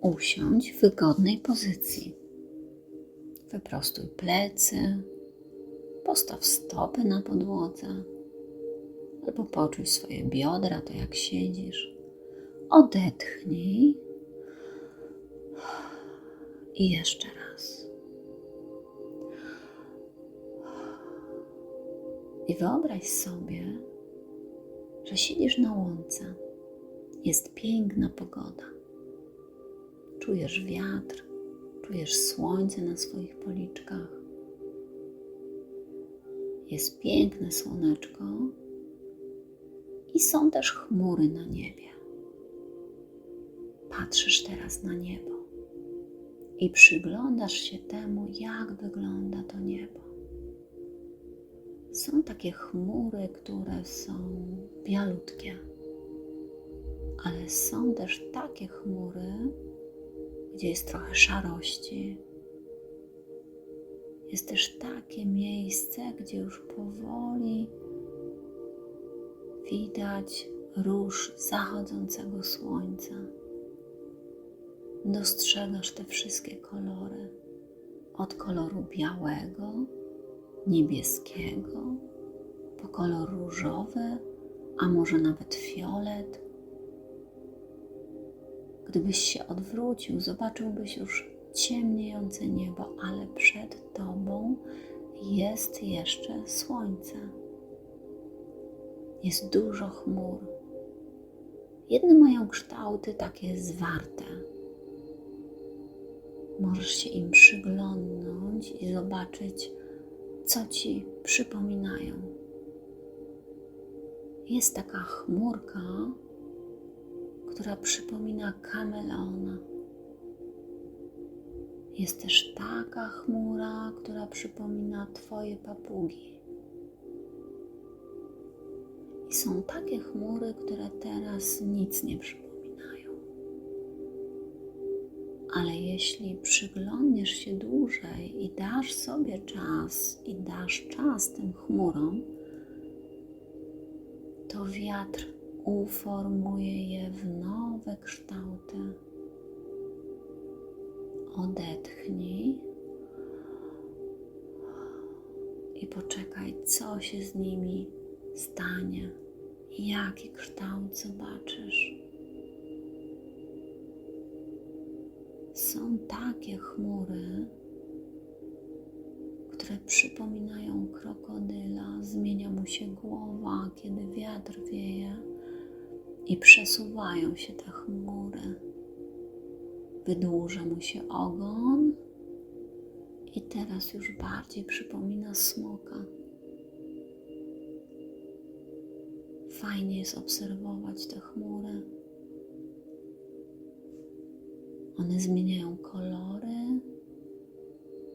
Usiądź w wygodnej pozycji. Wyprostuj plecy, postaw stopy na podłodze, albo poczuj swoje biodra, to jak siedzisz. Odetchnij i jeszcze raz. I wyobraź sobie, że siedzisz na łące. Jest piękna pogoda. Czujesz wiatr, czujesz słońce na swoich policzkach. Jest piękne słoneczko i są też chmury na niebie. Patrzysz teraz na niebo i przyglądasz się temu, jak wygląda to niebo. Są takie chmury, które są bialutkie, ale są też takie chmury, gdzie jest trochę szarości. Jest też takie miejsce, gdzie już powoli widać róż zachodzącego słońca. Dostrzegasz te wszystkie kolory, od koloru białego, niebieskiego, po kolor różowy, a może nawet fiolet. Gdybyś się odwrócił, zobaczyłbyś już ciemniejące niebo, ale przed tobą jest jeszcze słońce. Jest dużo chmur. Jedne mają kształty takie zwarte. Możesz się im przyglądnąć i zobaczyć, co ci przypominają. Jest taka chmurka, która przypomina kameleona. Jest też taka chmura, która przypomina Twoje papugi. I są takie chmury, które teraz nic nie przypominają. Ale jeśli przyglądniesz się dłużej i dasz sobie czas, i dasz czas tym chmurom, to wiatr uformuje je w nowe kształty. Odetchnij i poczekaj, co się z nimi stanie, jaki kształt zobaczysz. Są takie chmury, które przypominają krokodyla, zmienia mu się głowa, kiedy wiatr wieje i przesuwają się te chmury. Wydłuża mu się ogon i teraz już bardziej przypomina smoka. Fajnie jest obserwować te chmury. One zmieniają kolory,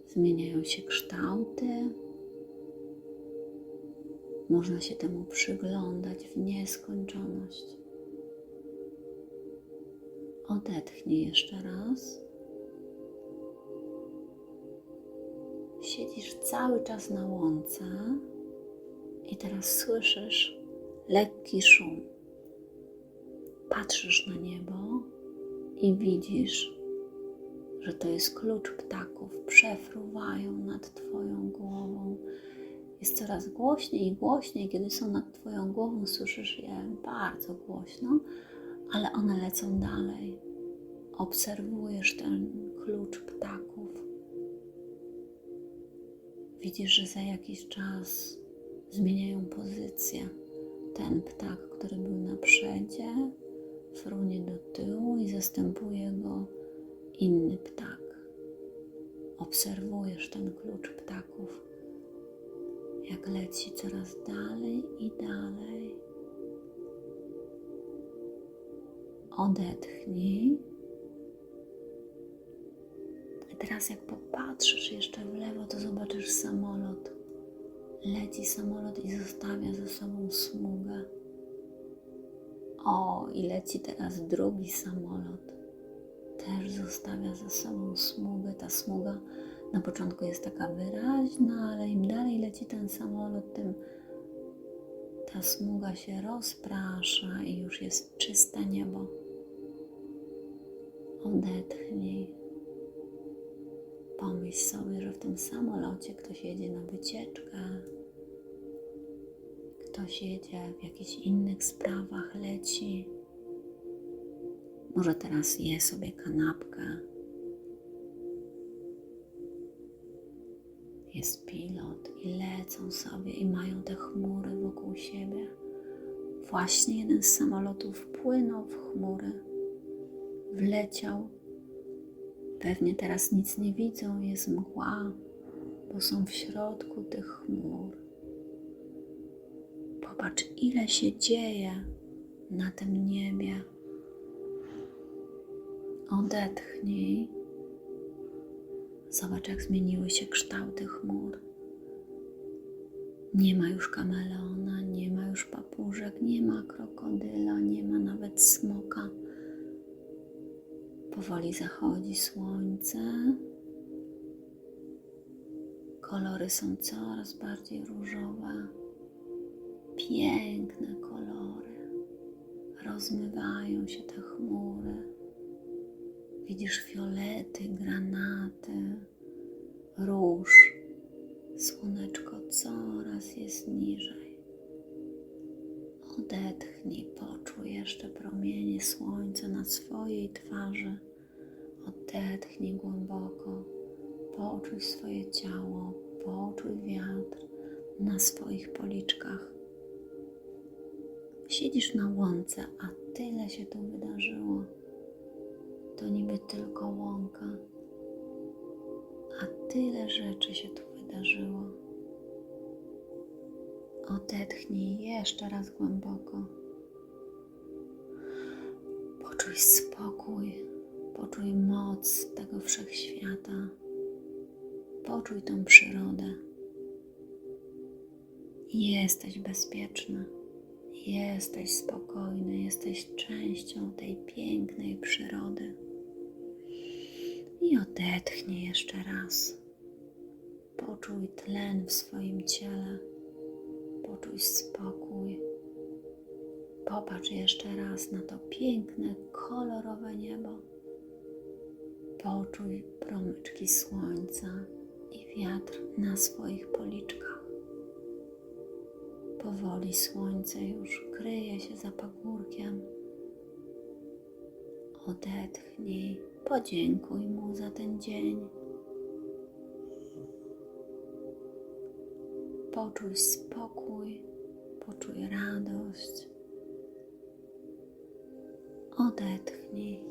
zmieniają się kształty. Można się temu przyglądać w nieskończoność. Odetchnij jeszcze raz. Siedzisz cały czas na łące i teraz słyszysz lekki szum. Patrzysz na niebo i widzisz, że to jest klucz ptaków. Przefruwają nad Twoją głową. Jest coraz głośniej i głośniej. Kiedy są nad Twoją głową, słyszysz je bardzo głośno, ale one lecą dalej. Obserwujesz ten klucz ptaków. Widzisz, że za jakiś czas zmieniają pozycję. Ten ptak, który był na przedzie, frunie do tyłu i zastępuje go inny ptak. Obserwujesz ten klucz ptaków, jak leci coraz dalej i dalej. Odetchnij. I teraz, jak popatrzysz jeszcze w lewo, to zobaczysz samolot. Leci samolot i zostawia za sobą smugę. O, i leci teraz drugi samolot. Też zostawia za sobą smugę. Ta smuga na początku jest taka wyraźna, ale im dalej leci ten samolot, tym ta smuga się rozprasza i już jest czyste niebo. Odetchnij. Pomyśl sobie, że w tym samolocie ktoś jedzie na wycieczkę, ktoś jedzie w jakichś innych sprawach, leci. Może teraz je sobie kanapkę. Jest pilot i lecą sobie i mają te chmury wokół siebie. Właśnie jeden z samolotów wpłynął w chmury, wleciał. Pewnie teraz nic nie widzą, jest mgła, bo są w środku tych chmur. Popatrz, ile się dzieje na tym niebie. Odetchnij. Zobacz, jak zmieniły się kształty chmur. Nie ma już kameleona, nie ma już papużek, nie ma krokodyla, nie ma nawet smoka. Powoli zachodzi słońce. Kolory są coraz bardziej różowe. Piękne kolory. Rozmywają się te chmury. Widzisz fiolety, granaty, róż. Słoneczko coraz jest niżej. Odetchnij, poczuj jeszcze promienie słońca na swojej twarzy. Odetchnij głęboko, poczuj swoje ciało, poczuj wiatr na swoich policzkach. Siedzisz na łące, a tyle się tu wydarzyło. To niby tylko łąka, a tyle rzeczy się tu wydarzyło. Odetchnij jeszcze raz głęboko. Poczuj spokój, poczuj moc tego wszechświata. Poczuj tą przyrodę. Jesteś bezpieczny, jesteś spokojny, jesteś częścią tej pięknej przyrody. I odetchnij jeszcze raz. Poczuj tlen w swoim ciele. Spokój. Popatrz jeszcze raz na to piękne, kolorowe niebo. Poczuj promyczki słońca i wiatr na swoich policzkach. Powoli słońce już kryje się za pagórkiem. Odetchnij, podziękuj mu za ten dzień. Poczuj spokój, poczuj radość. Odetchnij.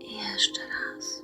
I jeszcze raz.